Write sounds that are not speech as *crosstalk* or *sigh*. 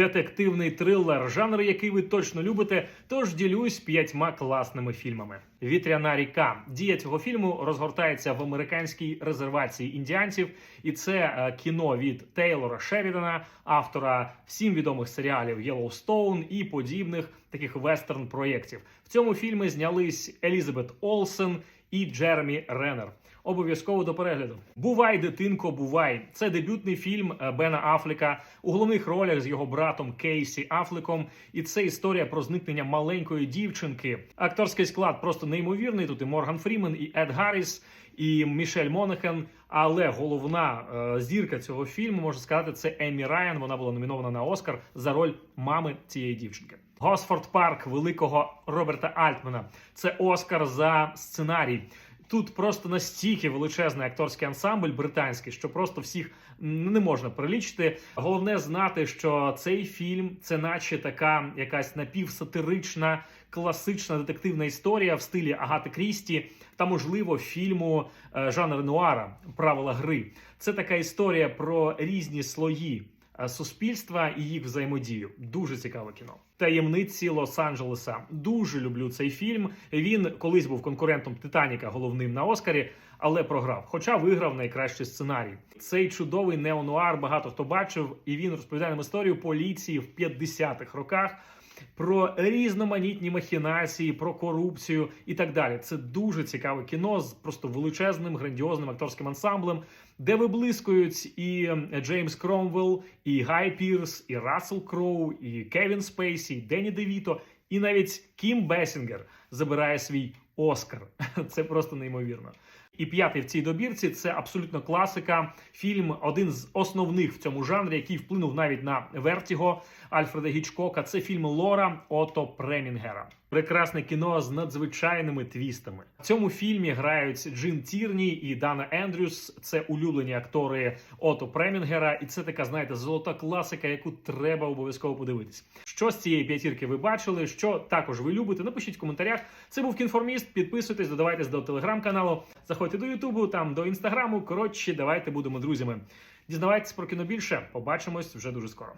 детективний трилер, жанр, який ви точно любите. Тож ділюсь п'ятьма класними фільмами. Вітряна ріка. Дія цього фільму розгортається в американській резервації індіанців, і це е, кіно від Тейлора Шерідана, автора всім відомих серіалів Єлоустоун і подібних таких вестерн проєктів. В цьому фільмі знялись Елізабет Олсен і Джеремі Реннер. Обов'язково до перегляду. Бувай, дитинко, бувай. Це дебютний фільм е, Бена Афліка у головних ролях з його братом Кейсі Афліком. І це історія про зникнення маленької дівчинки. Акторський склад просто неймовірний. Тут і Морган Фрімен, і Ед Гарріс, і Мішель Монахен. Але головна е, зірка цього фільму можна сказати, це Емі Райан. Вона була номінована на Оскар за роль мами цієї дівчинки. Госфорд Парк великого Роберта Альтмана. Це Оскар за сценарій. Тут просто настільки величезний акторський ансамбль британський, що просто всіх не можна перелічити. Головне знати, що цей фільм це, наче така якась напівсатирична, класична детективна історія в стилі Агати Крісті та, можливо, фільму е, жанр нуара правила гри. Це така історія про різні слої суспільства і їх взаємодію. Дуже цікаве кіно. Таємниці Лос-Анджелеса. Дуже люблю цей фільм. Він колись був конкурентом Титаніка, головним на Оскарі, але програв. Хоча виграв найкращий сценарій. Цей чудовий неонуар багато хто бачив, і він розповідає нам історію поліції в 50-х роках. Про різноманітні махінації, про корупцію і так далі. Це дуже цікаве кіно з просто величезним грандіозним акторським ансамблем, де виблискують і Джеймс Кромвелл, і Гай Пірс, і Рассел Кроу, і Кевін Спейсі, і Дені Девіто, і навіть Кім Бесінгер забирає свій Оскар. *laughs* Це просто неймовірно. І п'ятий в цій добірці це абсолютно класика. Фільм один з основних в цьому жанрі, який вплинув навіть на Вертіго Альфреда Гічкока. Це фільм Лора Ото Премінгера. Прекрасне кіно з надзвичайними твістами. В цьому фільмі грають Джин Тірні і Дана Ендрюс. Це улюблені актори Ото Премінгера, і це така, знаєте, золота класика, яку треба обов'язково подивитись. Що з цієї п'ятірки ви бачили? Що також ви любите? Напишіть в коментарях. Це був кінформіст. Підписуйтесь, додавайтесь до телеграм-каналу. Заходьте до Ютубу, там до інстаграму. Коротше, давайте будемо друзями. Дізнавайтесь про кіно більше. Побачимось вже дуже скоро.